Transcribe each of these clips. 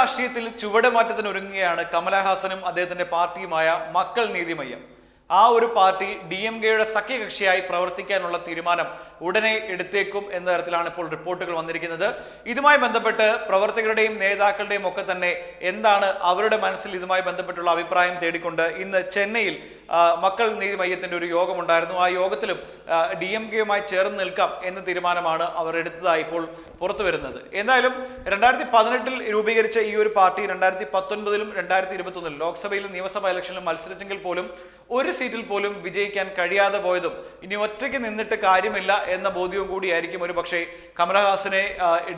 രാഷ്ട്രീയത്തിൽ ചുവടുമാറ്റത്തിന് ഒരുങ്ങുകയാണ് കമലഹാസനും അദ്ദേഹത്തിന്റെ പാർട്ടിയുമായ മക്കൾ നീതിമയ്യം ആ ഒരു പാർട്ടി ഡി എം കെയുടെ സഖ്യകക്ഷിയായി പ്രവർത്തിക്കാനുള്ള തീരുമാനം ഉടനെ എടുത്തേക്കും എന്ന തരത്തിലാണ് ഇപ്പോൾ റിപ്പോർട്ടുകൾ വന്നിരിക്കുന്നത്. ഇതുമായി ബന്ധപ്പെട്ട് പ്രവർത്തകരുടെയും നേതാക്കളുടെയും ഒക്കെ തന്നെ എന്താണ് അവരുടെ മനസ്സിൽ ഇതുമായി ബന്ധപ്പെട്ടുള്ള അഭിപ്രായം തേടിക്കൊണ്ട് ഇന്ന് ചെന്നൈയിൽ മക്കൾ നീതി മയ്യത്തിന്റെ ഒരു യോഗമുണ്ടായിരുന്നു ആ യോഗത്തിലും ഡി എം കെയുമായി ചേർന്ന് നിൽക്കാം എന്ന തീരുമാനമാണ് അവർ എടുത്തതായി ഇപ്പോൾ പുറത്തു വരുന്നത്. എന്തായാലും രണ്ടായിരത്തി പതിനെട്ടിൽ രൂപീകരിച്ച ഈ ഒരു പാർട്ടി രണ്ടായിരത്തി പത്തൊൻപതിലും രണ്ടായിരത്തി ഇരുപത്തൊന്നിലും ലോക്സഭയിലും നിയമസഭാ ഇലക്ഷനിലും മത്സരിച്ചെങ്കിൽ പോലും ഒരു സീറ്റിൽ പോലും വിജയിക്കാൻ കഴിയാതെ പോയതും ഇനി ഒറ്റയ്ക്ക് നിന്നിട്ട് കാര്യമില്ല എന്ന ബോധ്യവും കൂടിയായിരിക്കും ഒരു പക്ഷേ കമലഹാസനെ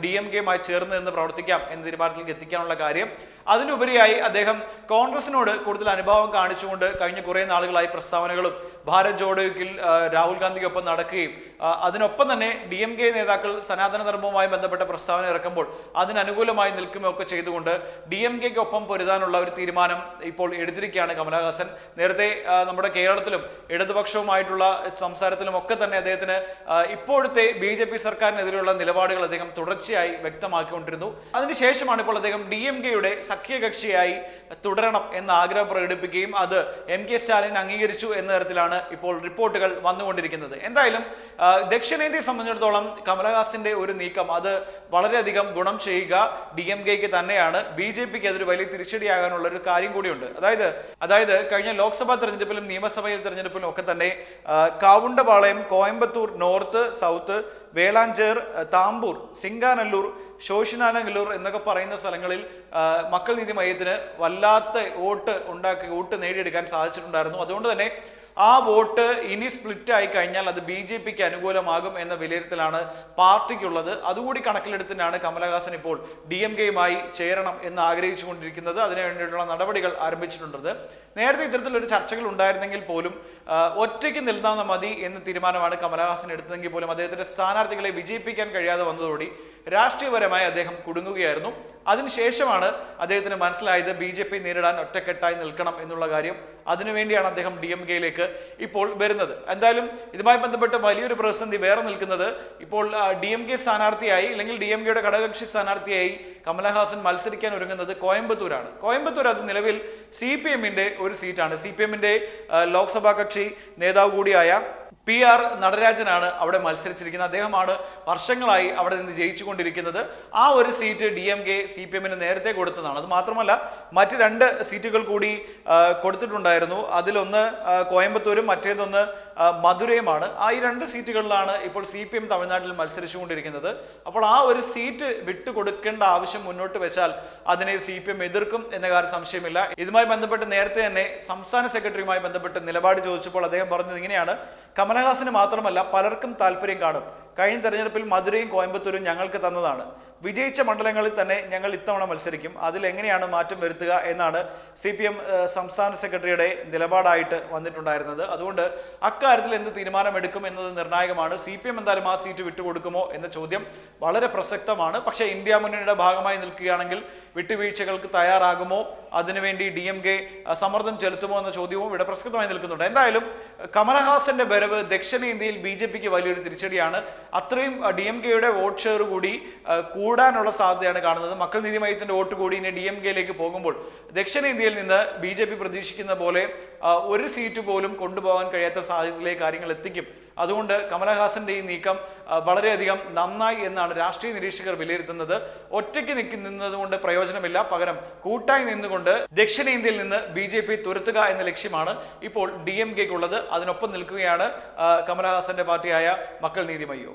ഡി എം കെയുമായി ചേർന്ന് നിന്ന് പ്രവർത്തിക്കാം എന്ന തീരുമാനത്തിലേക്ക് എത്തിക്കാനുള്ള കാര്യം. അതിനുപരിയായി അദ്ദേഹം കോൺഗ്രസിനോട് കൂടുതൽ അനുഭാവം കാണിച്ചുകൊണ്ട് കഴിഞ്ഞ കുറേ നാളുകളായി പ്രസ്താവനകളും ഭാരത് ജോഡോയ്ക്കിൽ രാഹുൽ ഗാന്ധിക്കൊപ്പം നടക്കുകയും അതിനൊപ്പം തന്നെ ഡി എം കെ നേതാക്കൾ സനാതന ധർമ്മവുമായി ബന്ധപ്പെട്ട പ്രസ്താവന ഇറക്കുമ്പോൾ അതിനനുകൂലമായി നിൽക്കുകയൊക്കെ ചെയ്തുകൊണ്ട് ഡി എം കെക്ക് ഒപ്പം പൊരുതാനുള്ള ഒരു തീരുമാനം ഇപ്പോൾ എടുത്തിരിക്കുകയാണ് കമലഹാസൻ. നേരത്തെ നമ്മുടെ കേരളത്തിലും ഇടതുപക്ഷവുമായിട്ടുള്ള സംസാരത്തിലും ഒക്കെ തന്നെ അദ്ദേഹത്തിന് ഇപ്പോഴത്തെ ബി ജെ പി സർക്കാരിനെതിരെയുള്ള നിലപാടുകൾ അദ്ദേഹം തുടർച്ചയായി വ്യക്തമാക്കിക്കൊണ്ടിരുന്നു. അതിനുശേഷമാണ് ഇപ്പോൾ അദ്ദേഹം ഡി എം കെയുടെ സഖ്യകക്ഷിയായി തുടരണം എന്ന ആഗ്രഹം പ്രകടിപ്പിക്കുകയും അത് എം കെ സ്റ്റാലിൻ അംഗീകരിച്ചു എന്ന തരത്തിലാണ് ഇപ്പോൾ റിപ്പോർട്ടുകൾ വന്നുകൊണ്ടിരിക്കുന്നത്. എന്തായാലും ദക്ഷിണേന്ത്യയെ സംബന്ധിച്ചിടത്തോളം കമലഹാസന്റെ ഒരു നീക്കം അത് വളരെയധികം ഗുണം ചെയ്യുക ഡി എം കെക്ക് തന്നെയാണ്. ബി ജെ പിക്ക് അതൊരു വലിയ തിരിച്ചടിയാകാനുള്ള ഒരു കാര്യം കൂടിയുണ്ട്. അതായത് അതായത് കഴിഞ്ഞ ലോക്സഭാ തെരഞ്ഞെടുപ്പിലും നിയമസഭയിൽ തെരഞ്ഞെടുപ്പിലും ഒക്കെ തന്നെ കാവുണ്ടപാളയം കോയമ്പത്തൂർ നോർത്ത് സൗത്ത് വേളാഞ്ചേർ താമ്പൂർ സിംഗാനല്ലൂർ ശോഷിനാനല്ലൂർ എന്നൊക്കെ പറയുന്ന സ്ഥലങ്ങളിൽ മക്കൾ നീതി മയത്തിന് വല്ലാത്ത വോട്ട് ഉണ്ടാക്കി വോട്ട് നേടിയെടുക്കാൻ സാധിച്ചിട്ടുണ്ടായിരുന്നു. അതുകൊണ്ട് തന്നെ ആ വോട്ട് ഇനി സ്പ്ലിറ്റ് ആയി കഴിഞ്ഞാൽ അത് ബി ജെ പിക്ക് അനുകൂലമാകും എന്ന വിലയിരുത്തലാണ് പാർട്ടിക്കുള്ളത്. അതുകൂടി കണക്കിലെടുത്തിട്ടാണ് കമലഹാസൻ ഇപ്പോൾ ഡി എം കെയുമായി ചേരണം എന്ന് ആഗ്രഹിച്ചു കൊണ്ടിരിക്കുന്നത് അതിനുവേണ്ടിയിട്ടുള്ള നടപടികൾ ആരംഭിച്ചിട്ടുണ്ടത്. നേരത്തെ ഇത്തരത്തിലൊരു ചർച്ചകൾ ഉണ്ടായിരുന്നെങ്കിൽ പോലും ഒറ്റയ്ക്ക് നിൽന്നാൽ മതി എന്ന തീരുമാനമാണ് കമലഹാസൻ എടുത്തതെങ്കിൽ പോലും അദ്ദേഹത്തിന്റെ സ്ഥാനാർത്ഥികളെ വിജയിപ്പിക്കാൻ കഴിയാതെ വന്നതോടെ രാഷ്ട്രീയപരമായി അദ്ദേഹം കുടുങ്ങുകയായിരുന്നു. അതിനുശേഷമാണ് അദ്ദേഹത്തിന് മനസ്സിലായത് ബി നേരിടാൻ ഒറ്റക്കെട്ടായി നിൽക്കണം എന്നുള്ള കാര്യം. അതിനുവേണ്ടിയാണ് അദ്ദേഹം ഡി എം കെയിലേക്ക് ഇപ്പോൾ വരുന്നത്. എന്തായാലും ഇതുമായി ബന്ധപ്പെട്ട് വലിയൊരു പ്രതിസന്ധി വേറെ നിൽക്കുന്നത്. ഇപ്പോൾ ഡി എം കെ സ്ഥാനാർത്ഥിയായി അല്ലെങ്കിൽ ഡി എം കെയുടെ ഘടകകക്ഷി സ്ഥാനാർത്ഥിയായി കമലഹാസൻ മത്സരിക്കാൻ ഒരുങ്ങുന്നത് കോയമ്പത്തൂരാണ്. കോയമ്പത്തൂർ അത് നിലവിൽ സി പി എമ്മിന്റെ ഒരു സീറ്റാണ് സി പി എമ്മിന്റെ ലോക്സഭാ കക്ഷി നേതാവ് കൂടിയായ പി ആർ നടരാജനാണ് അവിടെ മത്സരിച്ചിരിക്കുന്നത്. അദ്ദേഹമാണ് വർഷങ്ങളായി അവിടെ നിന്ന് ജയിച്ചുകൊണ്ടിരിക്കുന്നത്. ആ ഒരു seat D M K C P എമ്മിന് നേരത്തെ കൊടുത്തതാണ്. അത് മാത്രമല്ല മറ്റ് രണ്ട് സീറ്റുകൾ കൂടി കൊടുത്തിട്ടുണ്ടായിരുന്നു. അതിലൊന്ന് കോയമ്പത്തൂരും മറ്റേതൊന്ന് മധുരയുമാണ്. ആ ഈ രണ്ട് സീറ്റുകളിലാണ് ഇപ്പോൾ സി പി എം തമിഴ്നാട്ടിൽ മത്സരിച്ചുകൊണ്ടിരിക്കുന്നത്. അപ്പോൾ ആ ഒരു സീറ്റ് വിട്ടുകൊടുക്കേണ്ട ആവശ്യം മുന്നോട്ട് വെച്ചാൽ അതിനെ സി പി എം എതിർക്കും എന്ന കാര്യം സംശയമില്ല. ഇതുമായി ബന്ധപ്പെട്ട് നേരത്തെ തന്നെ സംസ്ഥാന സെക്രട്ടറിയുമായി ബന്ധപ്പെട്ട് നിലപാട് ചോദിച്ചപ്പോൾ അദ്ദേഹം പറഞ്ഞത് ഇങ്ങനെയാണ്. കമലഹാസന് മാത്രമല്ല പലർക്കും താല്പര്യം കാണും. കഴിഞ്ഞ തെരഞ്ഞെടുപ്പിൽ മധുരയും കോയമ്പത്തൂരും ഞങ്ങൾക്ക് തന്നതാണ്. വിജയിച്ച മണ്ഡലങ്ങളിൽ തന്നെ ഞങ്ങൾ ഇത്തവണ മത്സരിക്കും. അതിൽ എങ്ങനെയാണ് മാറ്റം വരുത്തുക എന്നാണ് സി പി എം സംസ്ഥാന സെക്രട്ടറിയുടെ നിലപാടായിട്ട് വന്നിട്ടുണ്ടായിരുന്നത്. അതുകൊണ്ട് അക്കാര്യത്തിൽ എന്ത് തീരുമാനമെടുക്കും എന്നത് നിർണായകമാണ്. സി പി എം എന്തായാലും ആ സീറ്റ് വിട്ടുകൊടുക്കുമോ എന്ന ചോദ്യം വളരെ പ്രസക്തമാണ്. പക്ഷേ ഇന്ത്യ മുന്നണിയുടെ ഭാഗമായി നിൽക്കുകയാണെങ്കിൽ വിട്ടുവീഴ്ചകൾക്ക് തയ്യാറാകുമോ? അതിനുവേണ്ടി ഡി എം കെ സമ്മർദ്ദം ചെലുത്തുമോ എന്ന ചോദ്യവും ഇവിടെ പ്രസക്തമായി നിൽക്കുന്നുണ്ട്. എന്തായാലും കമലഹാസന്റെ വരവ് ദക്ഷിണേന്ത്യയിൽ ബി ജെ പിക്ക് വലിയൊരു തിരിച്ചടിയാണ്. അത്രയും ഡി എം കെയുടെ വോട്ട് ഷെയർ കൂടി കൂടാനുള്ള സാധ്യതയാണ് കാണുന്നത്. മക്കൾ നീതി മയത്തിന്റെ വോട്ട് കൂടി ഇനി ഡി എം കെയിലേക്ക് പോകുമ്പോൾ ദക്ഷിണേന്ത്യയിൽ നിന്ന് ബി ജെ പി പ്രതീക്ഷിക്കുന്ന പോലെ ഒരു സീറ്റ് പോലും കൊണ്ടുപോകാൻ കഴിയാത്ത സാഹചര്യത്തിലേക്ക് കാര്യങ്ങൾ എത്തിക്കും. അതുകൊണ്ട് കമലഹാസന്റെ ഈ നീക്കം വളരെയധികം നന്നായി എന്നാണ് രാഷ്ട്രീയ നിരീക്ഷകർ വിലയിരുത്തുന്നത്. ഒറ്റയ്ക്ക് നിൽക്കി നിന്നതുകൊണ്ട് പ്രയോജനമില്ല. പകരം കൂട്ടായി നിന്നുകൊണ്ട് ദക്ഷിണേന്ത്യയിൽ നിന്ന് ബി ജെ പി തുരത്തുക എന്ന ലക്ഷ്യമാണ് ഇപ്പോൾ ഡി എം കെക്കുള്ളത്. അതിനൊപ്പം നിൽക്കുകയാണ് കമലഹാസന്റെ പാർട്ടിയായ മക്കൾ നീതി മയ്യോ.